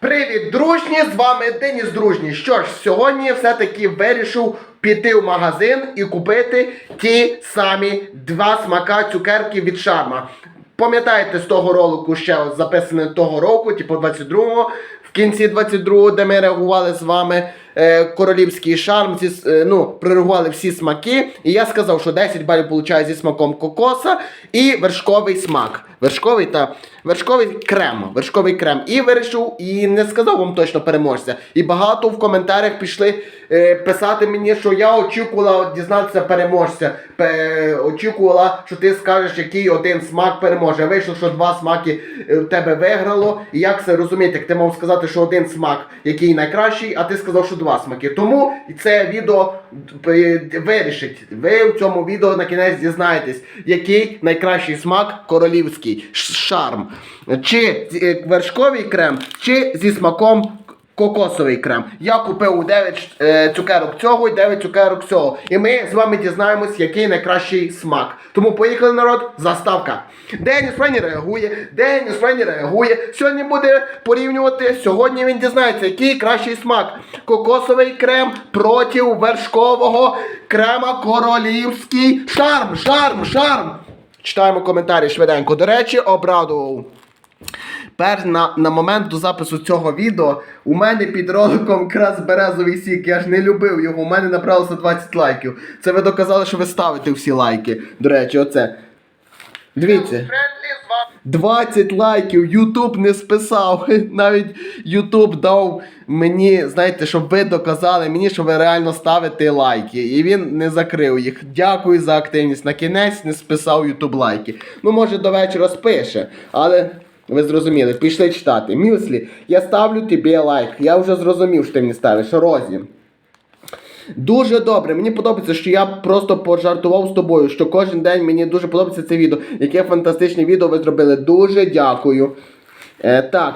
Привіт, дружні! З вами Деніс Дружній. Що ж, сьогодні все-таки вирішив піти в магазин і купити ті самі два смака цукерки від Шарма. Пам'ятаєте з того ролику ще записане того року, типу 22-го, в кінці 22-го, де ми реагували з вами е, королівський шарм, с- е, ну, прореагували всі смаки. І я сказав, що 10 балів получаю зі смаком кокоса і вершковий смак. Вершковий та вершковий крем. Вершковий крем. І вирішив, і не сказав вам точно переможця. І багато в коментарях пішли е, писати мені, що я очікувала дізнатися переможця. Пе, очікувала, що ти скажеш, який один смак переможе. Вийшло, що два смаки е, в тебе виграло. І як це розуміти? Як ти мав сказати, що один смак, який найкращий, а ти сказав, що два смаки. Тому це відео е, вирішить. Ви в цьому відео на кінець дізнаєтесь, який найкращий смак королівський шарм. Чи е, вершковий крем, чи зі смаком кокосовий крем. Я купив 9 е, цукерок цього і 9 цукерок цього. І ми з вами дізнаємось, який найкращий смак. Тому поїхали, народ, заставка. Деніс Френі реагує, Деніс Френі реагує. Сьогодні буде порівнювати. Сьогодні він дізнається, який кращий смак. Кокосовий крем проти вершкового крема королівський. Шарм, шарм, шарм. Читаємо коментарі швиденько. До речі, обрадував. Пер на, на момент до запису цього відео у мене під роликом якраз березовий сік. Я ж не любив його. У мене набралося 20 лайків. Це ви доказали, що ви ставите всі лайки. До речі, оце. Дивіться. 20 лайків, Ютуб не списав. Навіть Ютуб дав мені, знаєте, щоб ви доказали мені, що ви реально ставите лайки. І він не закрив їх. Дякую за активність. На кінець не списав Ютуб лайки. Ну, може, до вечора спише, але. Ви зрозуміли, пішли читати. Мюслі, я ставлю тобі лайк. Я вже зрозумів, що ти мені ставиш. Розі. Дуже добре. Мені подобається, що я просто пожартував з тобою, що кожен день мені дуже подобається це відео. Яке фантастичне відео ви зробили. Дуже дякую. Е, так.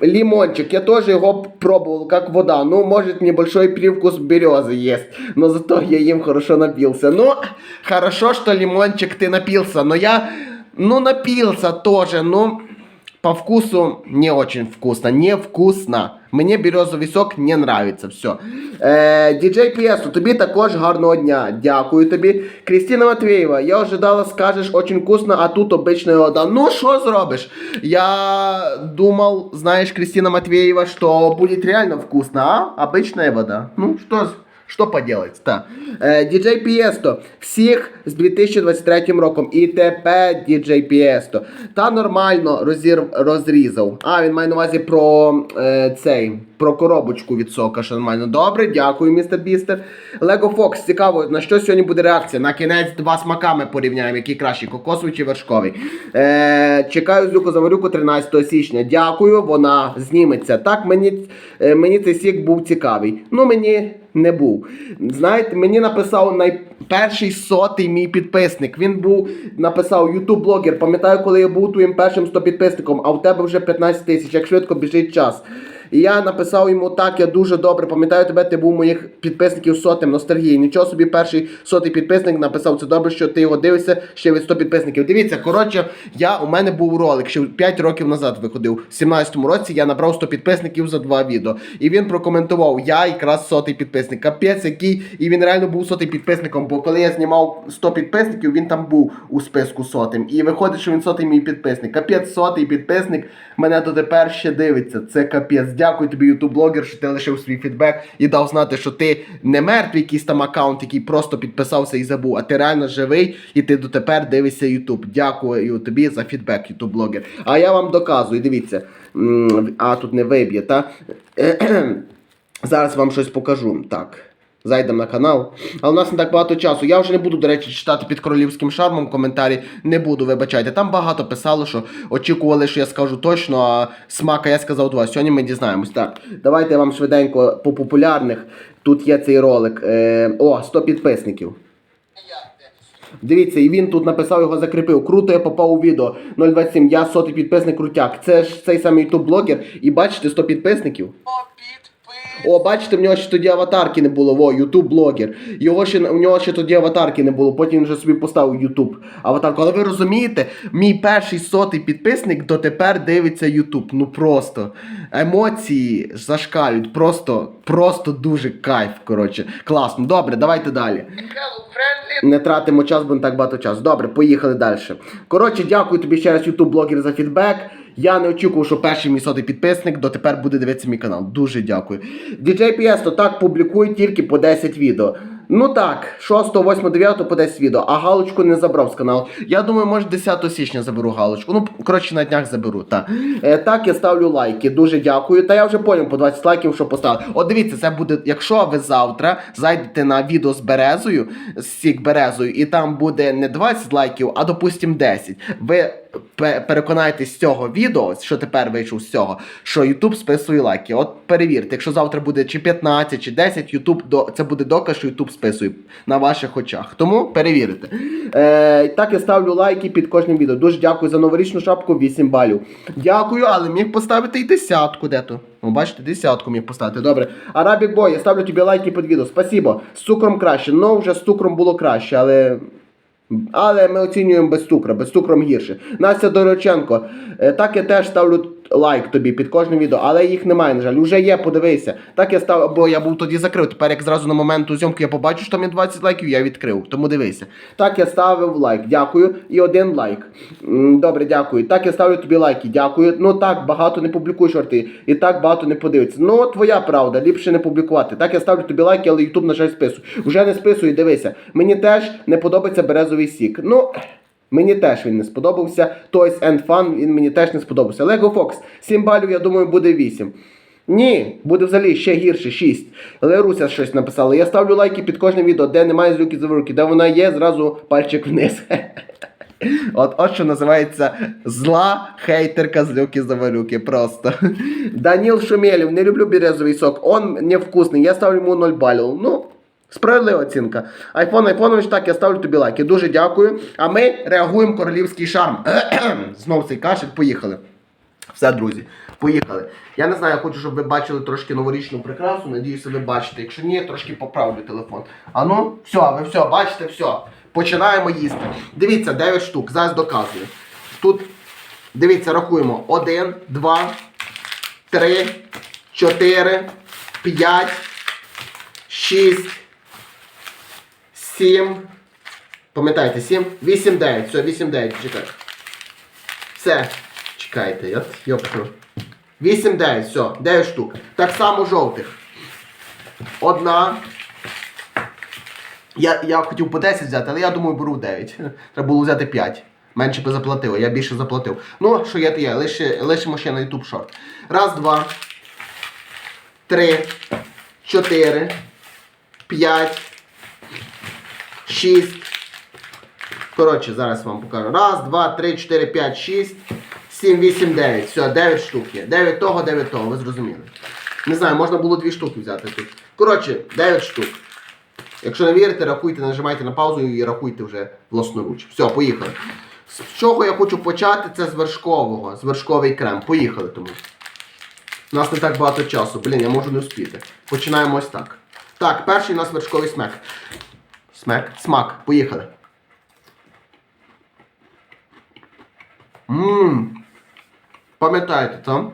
Лимончик, я тоже его пробовал, как вода. Ну, может, небольшой привкус березы есть. Но зато я им хорошо напился. Ну, хорошо, что лимончик ты напился. Но я, ну, напился тоже. Ну, по вкусу не очень вкусно. Невкусно. Мені березовий сок не нравится. Все. Е, Діджей П'єсу, тобі також гарного дня. Дякую тобі. Крістіна Матвєєва, я ожидала, скажеш очень вкусно, а тут обична вода. Ну, що зробиш? Я думал, знаешь, Кристина Матвеева, что будет реально вкусно, а? Обычная вода. Ну, что, з- що поделать, та. Діджей Пієсто, всіх з 2023 роком. І тепер Діджей Пієсто. Та нормально розір... розрізав. А, він має на увазі про е, цей, про коробочку від сока, що нормально. Добре, дякую, містер Бістер. Лего Фокс, цікаво, на що сьогодні буде реакція? На кінець два смаками порівняємо, який кращий, кокосовий чи вершковий. Е, чекаю зюку заварюку 13 січня. Дякую, вона зніметься. Так, мені, е, мені цей сік був цікавий. Ну, мені не був. Знаєте, мені написав найперший сотий мій підписник. Він був написав ютуб-блогер. Пам'ятаю, коли я був твоїм першим 100 підписником, а у тебе вже 15 тисяч, як швидко біжить час. І я написав йому так, я дуже добре пам'ятаю тебе, ти був моїх підписників сотим ностальгії. Нічого собі перший сотий підписник написав. Це добре, що ти його дивишся ще від 100 підписників. Дивіться, коротше, я у мене був ролик, ще 5 років назад виходив. В 17-му році я набрав 100 підписників за два відео. І він прокоментував, я якраз сотий підписник. Капець, який. І він реально був сотий підписником. Бо коли я знімав 100 підписників, він там був у списку сотим. І виходить, що він сотий мій підписник. Капець, сотий підписник мене дотепер ще дивиться. Це капець. Дякую тобі, ютуб-блогер, що ти лишив свій фідбек і дав знати, що ти не мертвий якийсь там аккаунт, який просто підписався і забув, а ти реально живий, і ти дотепер дивишся Ютуб. Дякую тобі за фідбек, ютуб-блогер. А я вам доказую, дивіться. А тут не виб'є, та? Зараз вам щось покажу. Так. Зайдемо на канал. Але у нас не так багато часу. Я вже не буду, до речі, читати під королівським шармом коментарі. Не буду, вибачайте. Там багато писало, що очікували, що я скажу точно, а смака я сказав два. Сьогодні ми дізнаємось. Так, давайте вам швиденько по популярних. Тут є цей ролик. Е, о, 100 підписників. Дивіться, і він тут написав його закріпив. Круто, я попав у відео. 027, я сотий підписник крутяк. Це ж цей самий ютуб блогер. І бачите, 100 підписників. О, бачите, в нього ще тоді аватарки не було. Во, ютуб блогер. Його ще у нього ще тоді аватарки не було. Потім він вже собі поставив Ютуб аватарку. Але ви розумієте, мій перший сотий підписник дотепер дивиться Ютуб. Ну просто емоції зашкалюють. Просто, просто дуже кайф. Коротше, класно. Добре, давайте далі. Не тратимо час, бо не так багато часу. Добре, поїхали далі. Коротше, дякую тобі ще раз, YouTube блогер, за фідбек. Я не очікував, що перший мій сотий підписник дотепер буде дивитися мій канал. Дуже дякую. DJ то так публікую тільки по 10 відео. Ну так, 6, 8, 9 по 10 відео, а галочку не забрав з каналу. Я думаю, може 10 січня заберу галочку. Ну, коротше, на днях заберу. Так, е, так я ставлю лайки. Дуже дякую. Та я вже поняв по 20 лайків, що поставив. От дивіться, це буде, якщо ви завтра зайдете на відео з березою, з сік березою, і там буде не 20 лайків, а допустим 10. Ви пе- переконаєтесь з цього відео, що тепер вийшов з цього, що YouTube списує лайки. От перевірте, якщо завтра буде чи 15, чи 10, YouTube до це буде доказ, що YouTube списує на ваших очах. Тому перевірите. Е, так я ставлю лайки під кожним відео. Дуже дякую за новорічну шапку 8 балів. Дякую, але міг поставити і десятку де-то. Ну, бачите, десятку міг поставити. Добре. Арабік Бой, я ставлю тобі лайки під відео. Спасибо. З цукром краще. Ну, вже з цукром було краще, але. Але ми оцінюємо без цукру, без цукром гірше. Настя Дороченко, е, так я теж ставлю лайк тобі під кожним відео, але їх немає, на жаль. Уже є, подивися. Так я став, бо я був тоді закрив. Тепер як зразу на момент зйомки я побачу, що там є 20 лайків, я відкрив. Тому дивися. Так я ставив лайк, дякую. І один лайк. Добре, дякую. Так я ставлю тобі лайки, дякую. Ну так, багато не публікуй шорти. І так багато не подивиться. Ну, твоя правда, ліпше не публікувати. Так я ставлю тобі лайки, але Ютуб, на жаль, списує. Вже не списує, дивися. Мені теж не подобається березовий сік. Ну. Мені теж він не сподобався. Toys and Fun він мені теж не сподобався. Lego Fox 7 балів, я думаю, буде 8. Ні, буде взагалі ще гірше 6. Леруся щось написала. Я ставлю лайки під кожним відео, де немає злюки заворуки, де вона є, зразу пальчик вниз. От, от що називається зла хейтерка з люки завалюки. Просто. Даніл Шумєлів, не люблю березовий сок, он невкусний, я ставлю йому 0 балів. Ну, Справедлива оцінка. Айфон Айфонович, так, я ставлю тобі лайки. Дуже дякую. А ми реагуємо королівський шарм. Знов цей кашель, поїхали. Все, друзі, поїхали. Я не знаю, я хочу, щоб ви бачили трошки новорічну прикрасу. Надіюся, ви бачите. Якщо ні, трошки поправлю телефон. А ну, все, ви все, бачите, все. Починаємо їсти. Дивіться, 9 штук. Зараз доказую. Тут, дивіться, рахуємо. 1, 2, 3, 4, 5, 6. 7. Пам'ятаєте, 7, 8, 9. Все, 8, 9, чекайте. Все. Чекайте, я йопну. 8, 9, все, 9 штук. Так само жовтих. Одна. Я, я хотів по 10 взяти, але я думаю, беру 9. Треба було взяти 5. Менше би заплатили, я більше заплатив. Ну, що є, то є, лише, лишимо ще на YouTube шорт. Раз, два, три, чотири, п'ять. 6. Коротше, зараз вам покажу. Раз, два, три, чотири, п'ять, шість, сім, вісім, дев'ять. Все, 9 штук є. 9 того, 9 того, ви зрозуміли. Не знаю, можна було 2 штуки взяти тут. Коротше, 9 штук. Якщо не вірите, рахуйте, нажимайте на паузу і рахуйте вже власноруч. Все, поїхали. З чого я хочу почати, це з вершкового, з вершковий крем. Поїхали тому. У нас не так багато часу. Блін, я можу не вспіти. Починаємо ось так. Так, перший у нас вершковий смак. Смак. Смак. Поїхали. Ммм. Пам'ятаєте там?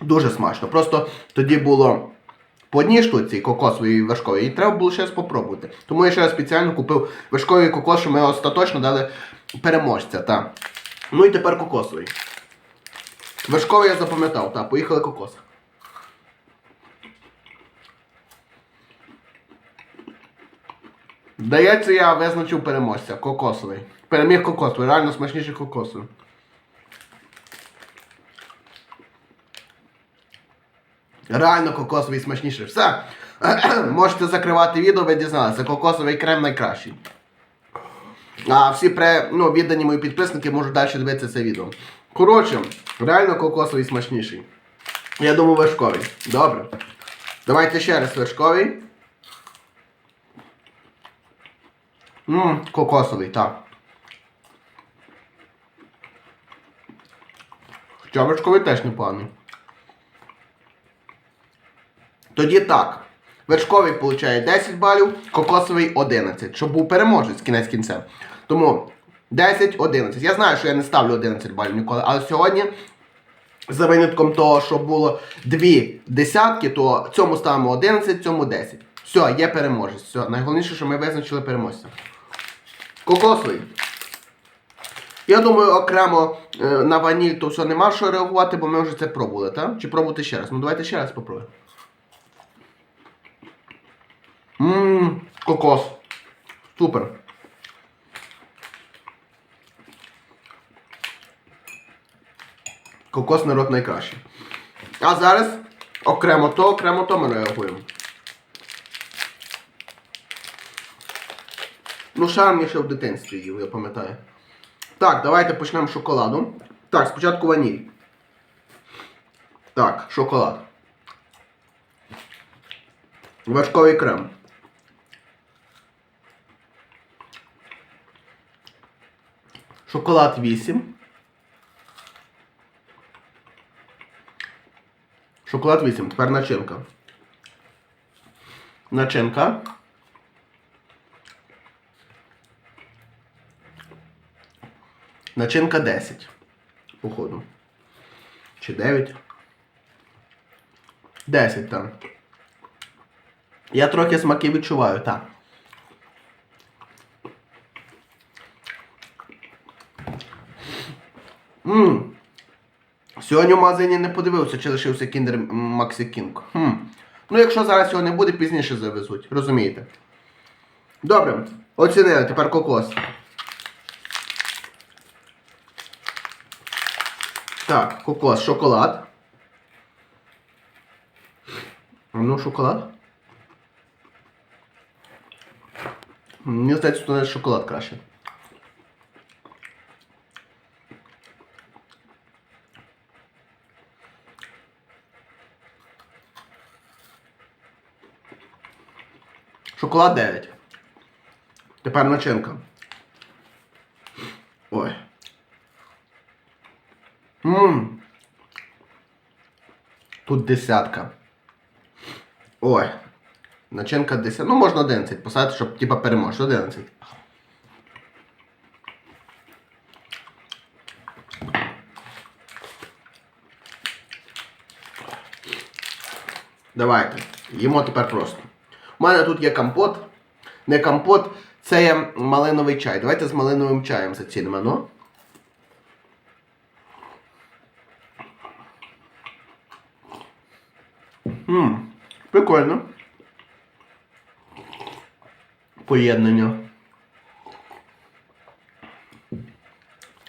Дуже смачно. Просто тоді було по одній штуці кокосової і вершкової, і треба було ще раз попробувати. Тому я ще раз спеціально купив вершковий кокос, що ми остаточно дали переможця. Та. Ну і тепер кокосовий. Вершковий я запам'ятав, так, поїхали кокос. Здається, я визначив переможця. Кокосовий. Переміг кокосовий, реально смачніший кокосовий. Реально кокосовий смачніший. Все. Можете закривати відео, ви дізналися. Кокосовий крем найкращий. А всі пре, ну, віддані мої підписники можуть далі дивитися це відео. Коротше, реально кокосовий смачніший. Я думаю, вершковий. Добре. Давайте ще раз вершковий. Ммм, кокосовий, так. Чабочковий теж непоганий. Тоді так. Вершковий получає 10 балів, кокосовий 11, щоб був переможець кінець кінцем. Тому 10-11. Я знаю, що я не ставлю 11 балів ніколи, але сьогодні, за винятком того, що було дві десятки, то цьому ставимо 11, цьому 10. Все, є переможець. Все. Найголовніше, що ми визначили переможця. Кокосовий. Я думаю, окремо е, на ваніль то все нема що реагувати, бо ми вже це пробували, так? Чи пробувати ще раз? Ну давайте ще раз попробуємо. Ммм, кокос. Супер. Кокос народ найкращий. А зараз окремо то, окремо то ми реагуємо. Ну, шарм я ще в дитинстві їв, я пам'ятаю. Так, давайте почнемо з шоколаду. Так, спочатку ваніль. Так, шоколад. Вершковий крем. Шоколад 8. Шоколад 8. Тепер начинка. Начинка. Начинка 10. Походу. Чи 9? 10 там. Я трохи смаки відчуваю, так. Ммм. Сьогодні в магазині не подивився, чи лишився кіндер Максі Кінг. Хм. Ну, якщо зараз його не буде, пізніше завезуть. Розумієте? Добре. Оцінили, тепер кокос. Так, кокос, шоколад. Ну, шоколад. Мені здається, навіть шоколад краще. Шоколад 9. Тепер начинка. Ой. Тут десятка. Ой. Начинка 10. Ну, можна 11 поставити, щоб типа переможе. 11. Давайте. Їмо тепер просто. У мене тут є компот. Не компот, це є малиновий чай. Давайте з малиновим чаєм зацінимо, ну. Ммм, прикольно. Поєднання.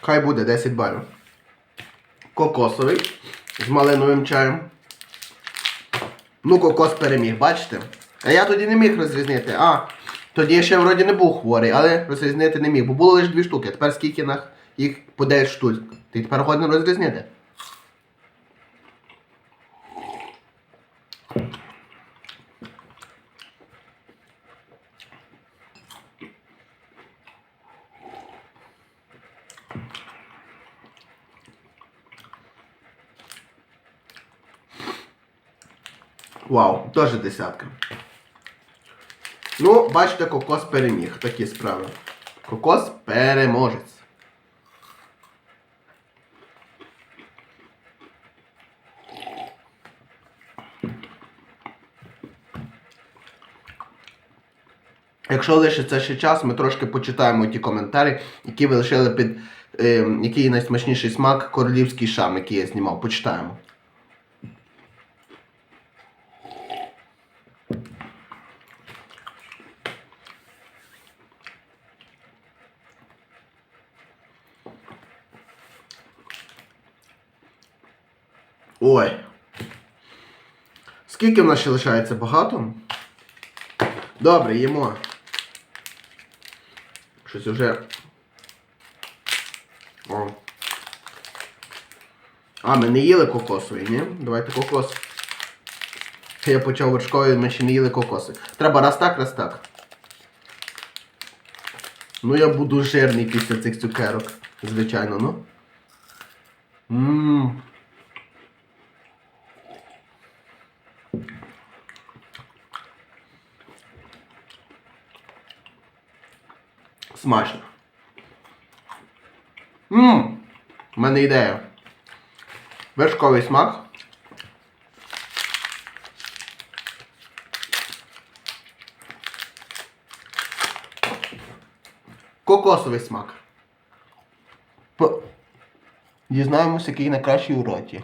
Хай буде 10 балів. Кокосовий з малиновим чаєм. Ну, кокос переміг, бачите? А я тоді не міг розрізнити. А, тоді я ще вроді не був хворий, але розрізнити не міг, бо було лише дві штуки. Тепер скільки їх по 9 штук. Ти тепер годен розрізнити. Вау, теж десятка. Ну, бачите, кокос переміг. Такі справи. Кокос переможець. Якщо лишиться ще час, ми трошки почитаємо ті коментарі, які ви лишили під е, який найсмачніший смак королівський шам, який я знімав. Почитаємо. Ой. Скільки в нас ще лишається? Багато? Добре, їмо. Щось уже. О. А, ми не їли кокосові, ні? Давайте кокос. Я почав вершковий, ми ще не їли кокоси. Треба раз так, раз так. Ну я буду жирний після цих цукерок. Звичайно, ну. Ммм. Смачно. Ммм. У мене ідея. Вершковий смак. Кокосовий смак. Дізнаємося, який найкращий у роті.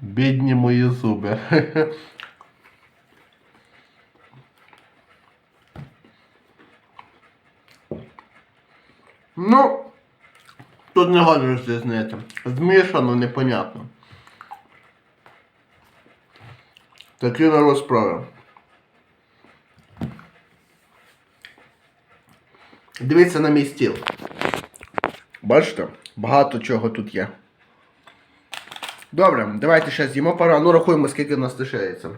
Бідні мої зуби. Ну, тут не годі розрізнити. Змішано, непонятно. Такі народ справи. Дивіться на мій стіл. Бачите? Багато чого тут є. Добре, давайте ще з'їмо пару. Ну рахуємо, скільки в нас лишається.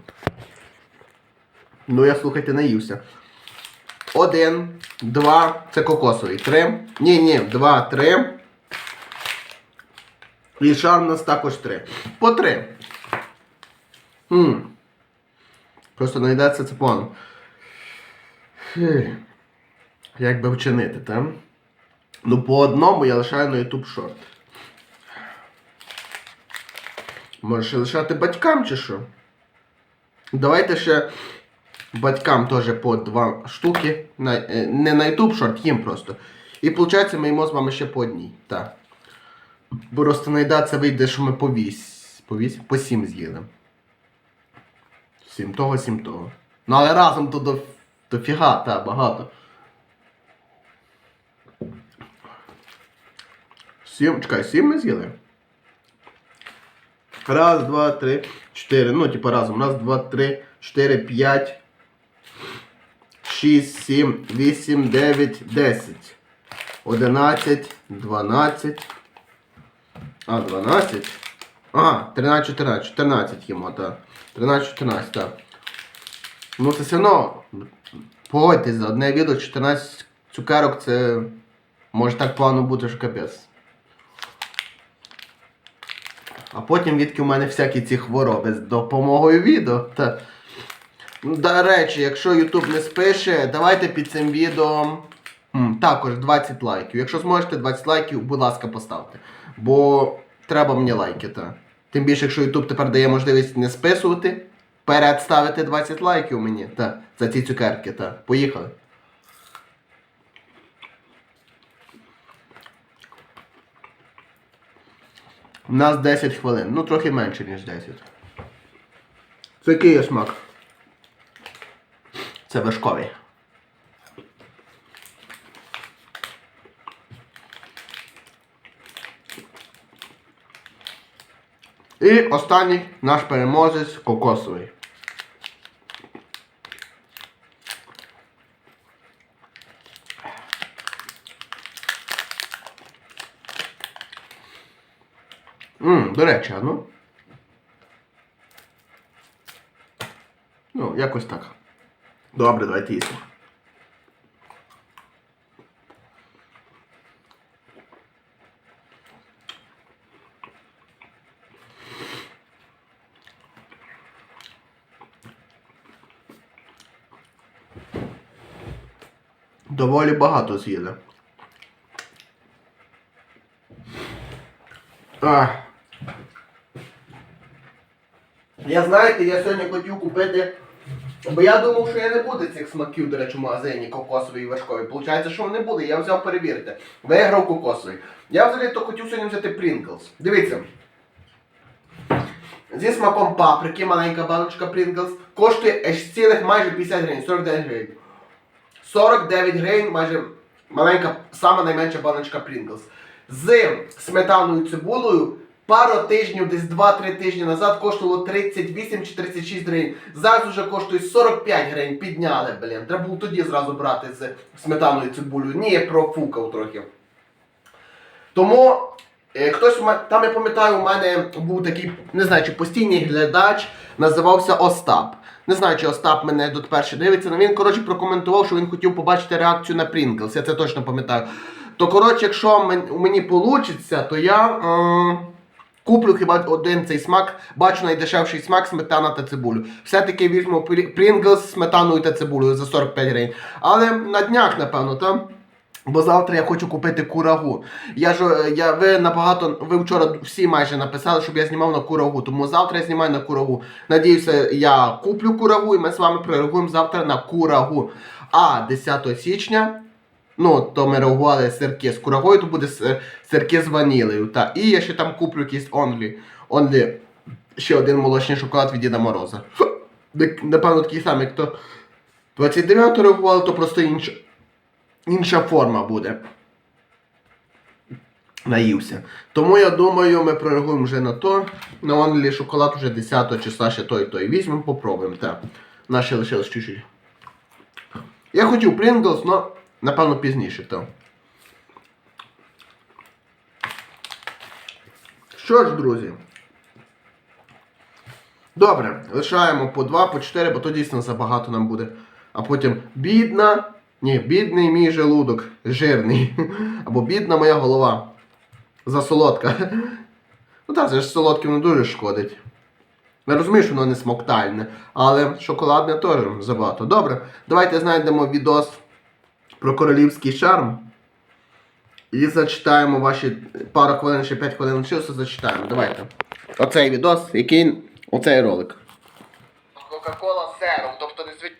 Ну я слухайте, наївся. Один, два, це кокосовий. Три. Ні, ні, два, три. І шар у нас також три. По три. Хм. Просто наїдається це. Фі. Як би вчинити, так? Ну, по одному я лишаю на YouTube шорт. Може ще лишати батькам чи що? Давайте ще батькам теж по два штуки. Е, не на YouTube шорт, їм просто. І виходить, ми їмо з вами ще по одній. Так. Просто наїдаться вийде, що ми по вісь. По вісь? По сім з'їли. Сім того, сім того. Ну але разом то до, до фіга, та, багато. Сім, чекай, сім ми з'їли? Раз, два, три, чотири. Ну, типу разом. Раз, два, три, чотири, п'ять. Шість, сім, вісім, дев'ять, десять. Одинадцять, дванадцять. А, дванадцять. А, 13, 14, 14 їмо, так. 13, 14, так. Ну це все одно. Погодьтесь, за одне відео 14 цукерок це може так плавно бути, що капець. А потім відки у мене всякі ці хвороби з допомогою відео. Та... Ну, До речі, якщо YouTube не спише, давайте під цим відео також 20 лайків. Якщо зможете 20 лайків, будь ласка, поставте. Бо треба мені лайки, та. Тим більше, якщо YouTube тепер дає можливість не списувати, вперед ставити 20 лайків мені та, за ці цукерки. Та. Поїхали. У нас 10 хвилин. Ну, трохи менше, ніж 10. Це який є смак? Це вершковий. І останній наш переможець кокосовий. Ммм, до речі, а ну. Ну, якось так. Добре, давайте їсти. Доволі багато з'їли. Я знаєте, я сьогодні хотів купити. Бо я думав, що я не буде цих смаків, до речі, в магазині кокосовий і вершковий. Получається, що не буде. Я взяв перевірити. Виграв кокосовий. Я взагалі то хотів сьогодні взяти Pringles. Дивіться. Зі смаком паприки, маленька баночка Pringles, коштує цілих майже 50 гривень, 49 гривень. 49 гривень, майже маленька, сама найменша баночка Pringles. З сметаною цибулею пару тижнів, десь 2-3 тижні назад коштувало 38 чи 36 гривень. Зараз вже коштує 45 гривень. Підняли, блін. Треба було тоді зразу брати з сметаною цибулею. Ні, я профукав трохи. Тому е, хтось там я пам'ятаю, у мене був такий, не знаю, чи постійний глядач, називався Остап. Не знаю, чи Остап мене дотепер дивиться, але він, коротше, прокоментував, що він хотів побачити реакцію на Pringles, я це точно пам'ятаю. То, коротше, якщо мені вийде, то я. Е, Куплю хіба один цей смак, бачу найдешевший смак сметана та цибулю. Все-таки візьму Pringles з сметаною та цибулею за 45 гривень. Але на днях, напевно, там. Бо завтра я хочу купити курагу. Я ж е, я ви набагато ви вчора всі майже написали, щоб я знімав на курагу. Тому завтра я знімаю на курагу. Надіюся, я куплю курагу і ми з вами прореагуємо завтра на курагу. А 10 січня. Ну, то ми реагували сирки з курагою, то буде сир- сирки з ванілею. Та. І я ще там куплю якийсь онлі. Онлі ще один молочний шоколад від Діда Мороза. Напевно, такий самий, як то 29 реагували, то просто інша, інша форма буде. Наївся. Тому я думаю, ми прореагуємо вже на то. На онлі шоколад вже 10 числа ще той той візьмемо, попробуємо. Наші лишилось чуть-чуть. Я хотів Pringles, але напевно пізніше то. Що ж, друзі? Добре, лишаємо по 2, по 4, бо то дійсно забагато нам буде. А потім бідна. Ні, бідний мій желудок, жирний. Або бідна моя голова. Засолодка. Ну так, це ж солодким не дуже шкодить. Я розумію, що воно не смоктальне, але шоколадне теж забагато. Добре, давайте знайдемо відос про королівський шарм. І зачитаємо ваші пару хвилин, ще 5 хвилин лишилося, зачитаємо. Давайте. Оцей відос, який. Оцей ролик. Кока-кола серум, тобто не звичайно.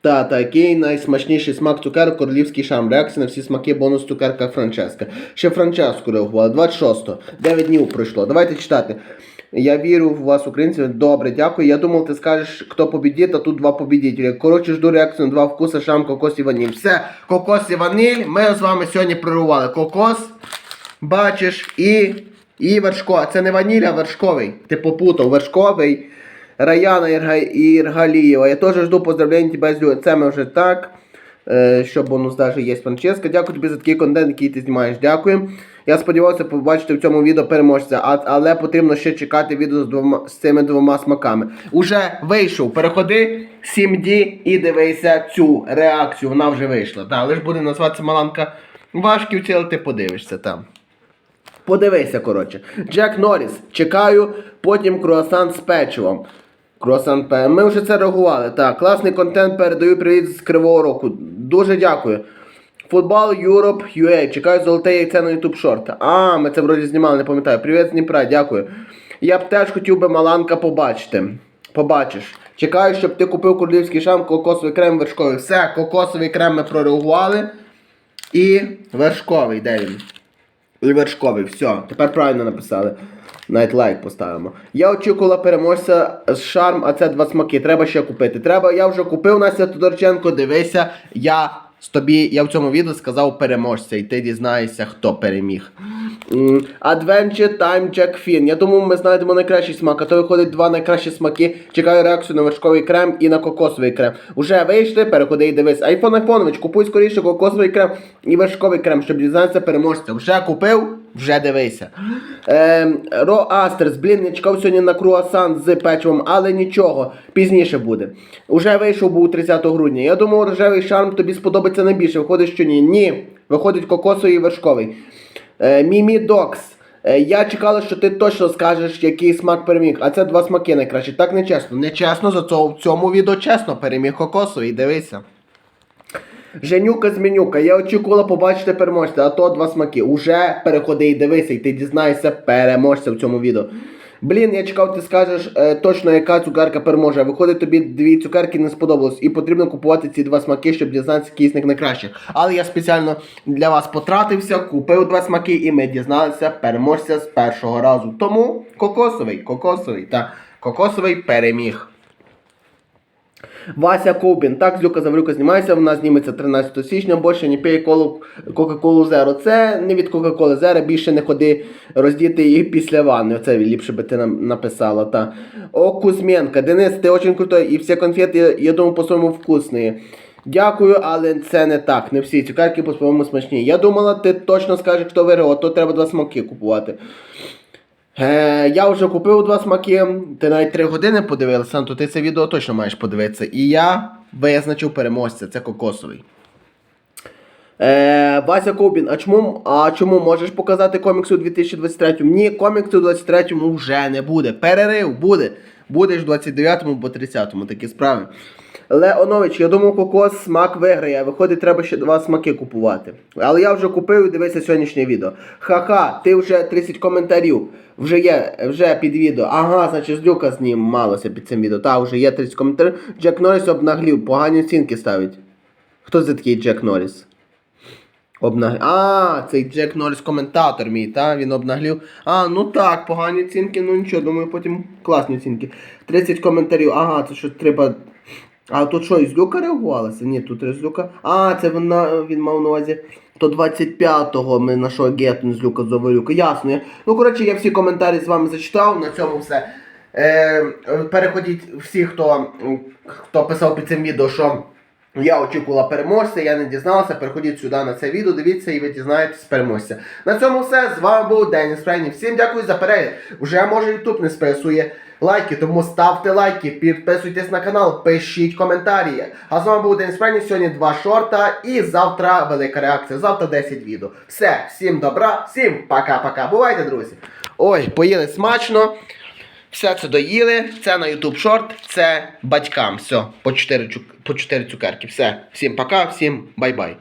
Та, та, який найсмачніший смак цукерок королівський шам. Реакція на всі смаки, бонус цукерка Франческа. Ще Франческу реагували. 26-го. 9 днів пройшло. Давайте читати. Я вірю в вас, українці. Добре, дякую. Я думав, ти скажеш, хто побідіть, а тут два побідітелі. Коротше, жду реакцію на два вкуси, шам, кокос і ваніль. Все, кокос і ваніль. Ми з вами сьогодні прорвали. Кокос, бачиш, і, і вершко. Це не ваніль, а вершковий. Ти попутав. Вершковий. Раяна Ірга... Іргалієва. Я теж жду поздравлень тебе з Це ми вже так. Е, що бонус даже є Франческа. Дякую тобі за такий контент, який ти знімаєш. Дякую. Я сподіваюся побачити в цьому відео переможця, а, але потрібно ще чекати відео з, двома, з цими двома смаками. Уже вийшов. Переходи 7D і дивися цю реакцію. Вона вже вийшла. Да, лиш буде називатися Маланка Вашківці, але ти подивишся там. Подивися, коротше. Джек Норріс. Чекаю, потім круасан з печивом. Круасан. Ми вже це реагували. Так, класний контент. Передаю привіт з Кривого Року. Дуже дякую. Футбол Europe UA. Чекаю золоте яйце на YouTube Short. А, ми це вроді знімали, не пам'ятаю. Привіт Дніпра, дякую. Я б теж хотів би Маланка побачити. Побачиш. Чекаю, щоб ти купив королівський шам, кокосовий крем, вершковий. Все, кокосовий крем ми прореагували. І вершковий, де він? І все, тепер правильно написали. Навіть лайк поставимо. Я очікувала переможця з шарм, а це два смаки. Треба ще купити. Треба, я вже купив Настя Тодорченко. Дивися, я з тобі, я в цьому відео сказав переможця, і ти дізнаєшся, хто переміг. Adventure Time Jack Finn. Я думаю, ми знайдемо найкращий смак, а то виходить два найкращі смаки. Чекаю реакцію на вершковий крем і на кокосовий крем. Уже вийшли, переходи і дивись. Айфон Айфонович, купуй скоріше кокосовий крем і вершковий крем, щоб дізнатися переможця. Вже купив, вже дивися. Ем, Ро Астерс, блін, я чекав сьогодні на круасан з печивом, але нічого, пізніше буде. Уже вийшов був 30 грудня. Я думав, рожевий шарм тобі сподобається найбільше. Виходить, що ні. Ні. Виходить кокосовий і вершковий. Е, Мімі Докс. Е, Я чекала, що ти точно скажеш, який смак переміг. А це два смаки найкращі. Так нечесно. Нечесно, зато цього в цьому відео чесно переміг кокосовий. Дивися. Женюка змінюка. я очікувала побачити переможця, а то два смаки. Уже переходи і дивися, і ти дізнаєшся переможця в цьому відео. Блін, я чекав, ти скажеш е, точно, яка цукерка переможе. Виходить, тобі дві цукерки не сподобалось. І потрібно купувати ці два смаки, щоб дізнатися, який з них найкраще. Але я спеціально для вас потратився, купив два смаки, і ми дізналися переможця з першого разу. Тому кокосовий, кокосовий та кокосовий переміг. Вася Ковбін. Так, Злюка Заврюка знімається, вона зніметься 13 січня, більше не колу Кока-Колу Зеро. Це не від Кока-Коли Зеро, більше не ходи роздіти її після ванни. Це ліпше би ти нам написала. Та. О, Кузьменка. Денис, ти дуже крутой, і всі конфети, я думаю, по-своєму вкусні. Дякую, але це не так. Не всі цукерки по-своєму смачні. Я думала, ти точно скажеш, хто виграв, а то треба два смаки купувати. Е, я вже купив два смаки. Ти навіть три години подивилася, то ти це відео точно маєш подивитися. І я визначив переможця, це кокосовий. Е, Вася Ковбін, а чому, а чому можеш показати комікси у 2023? Ні, комікси у 23-му вже не буде. Перерив буде. Будеш в 29-му або 30-му, такі справи. Леонович, я думав, кокос смак виграє, виходить, треба ще два смаки купувати. Але я вже купив і дивися сьогоднішнє відео. Ха-ха, ти вже 30 коментарів. Вже є, вже під відео. Ага, значить, злюка знімалася під цим відео. Та, вже є 30 коментарів. Джек Норріс обнаглів, погані оцінки ставить. Хто це такий Джек Норріс? Обнаг... А, цей Джек Норріс коментатор мій, та? Він обнаглів. А, ну так, погані оцінки, ну нічого, думаю, потім класні оцінки. 30 коментарів, ага, це що треба. А тут що, із Люка реагувалося? Ні, тут із Люка. А, це вона, він мав на увазі. То 25-го ми на що гетн з Люка Заварюка. Ясно. Я... Ну, коротше, я всі коментарі з вами зачитав, на цьому все. Е, переходіть всі, хто, хто писав під цим відео, що я очікувала переможця, я не дізналася. Переходіть сюди на це відео, дивіться і ви дізнаєтесь переможця. На цьому все. З вами був Деніс Фрейні. Всім дякую за перегляд. Уже може YouTube не списує лайки, тому ставте лайки, підписуйтесь на канал, пишіть коментарі. А з вами був Деніс Фрейні. Сьогодні два шорта і завтра велика реакція. Завтра 10 відео. Все, всім добра, всім пока-пока. Бувайте, друзі. Ой, поїли смачно. Все це доїли, це на YouTube шорт, це батькам. Все, по 4, по 4 цукерки. Все, всім пока, всім бай-бай.